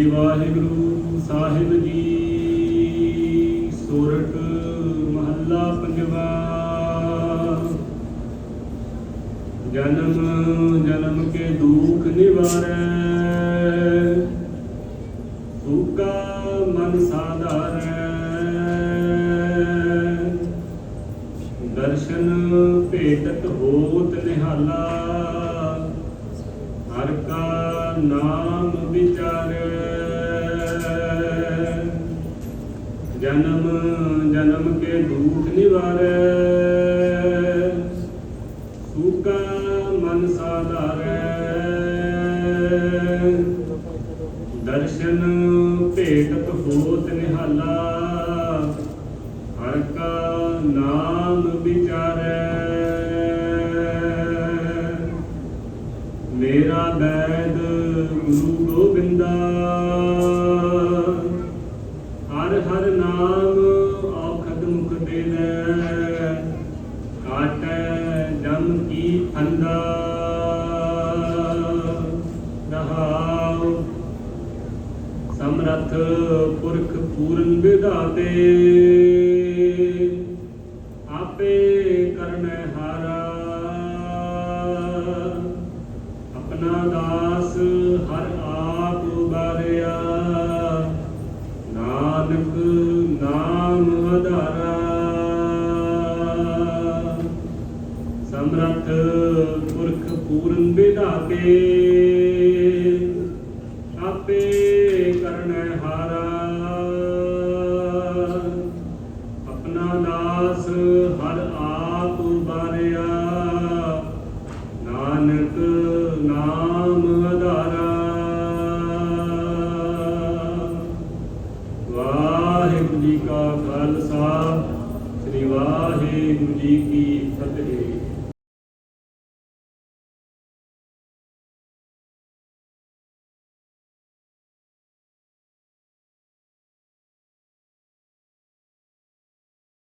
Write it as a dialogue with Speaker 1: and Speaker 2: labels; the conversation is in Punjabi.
Speaker 1: ਸ੍ਰੀ ਵਾਹਿਗੁਰੂ ਸਾਹਿਬ ਜੀ। ਸੋਰਠ ਮਹੱਲਾ ਪੰਜਵਾ। ਜਨਮ ਜਨਮ ਕੇ ਦੁਖ ਨਿਵਾਰੈ। ਸੂਕਾ ਮਨ ਸਾਧਾਰੈ। ਦਰਸ਼ਨ ਭੇਟਤ ਹੋਤ ਨਿਹਾਲਾ। ਹਰ ਕਾ ਨਾਮ ਵਿਚਾਰੈ। ਜਨਮ ਜਨਮ ਕੇ ਦੁਖ ਨਿਵਾਰੈ। ਸੂਕਾ ਮਨ ਸਾਧਾਰੈ। ਦਰਸ਼ਨ ਭੇਟਤ ਹੋਤ ਨਿਹਾਲਾ। ਹਰ ਕਾ ਨਾਮ ਵਿਚਾਰੈ। ਮੇਰਾ ਬੈਦ ਗੁਰੂ ਕੀ ਫੰਦਾ ਰਹਾਉ ਸਮਰਥ ਪੁਰਖ ਪੂਰਨ ਵਿਧਾਤੇ ਆਪੇ ਕਰਨੈ ਹਾਰਾ ਆਪਣਾ ਦਾਸ ਹਰ ਆਪ ਉਬਾਰਿਆ ਨਾਨਕ ਸਮਰਥ ਪੁਰਖ ਪੂਰਨ ਵਿਧਾਤੇ ਆਪੇ ਕਰਨੈ ਹਾਰਾ। ਆਪਣਾ ਦਾਸ ਹਰ ਆਪ ਬਾਰਿਆ। ਨਾਨਕ ਨਾਮ ਆਧਾਰਾ ਵਾਹਿਗੁਰੂ ਜੀ ਕਾ ਖਾਲਸਾ, ਸ੍ਰੀ ਵਾਹਿਗੁਰੂ ਜੀ ਕੀ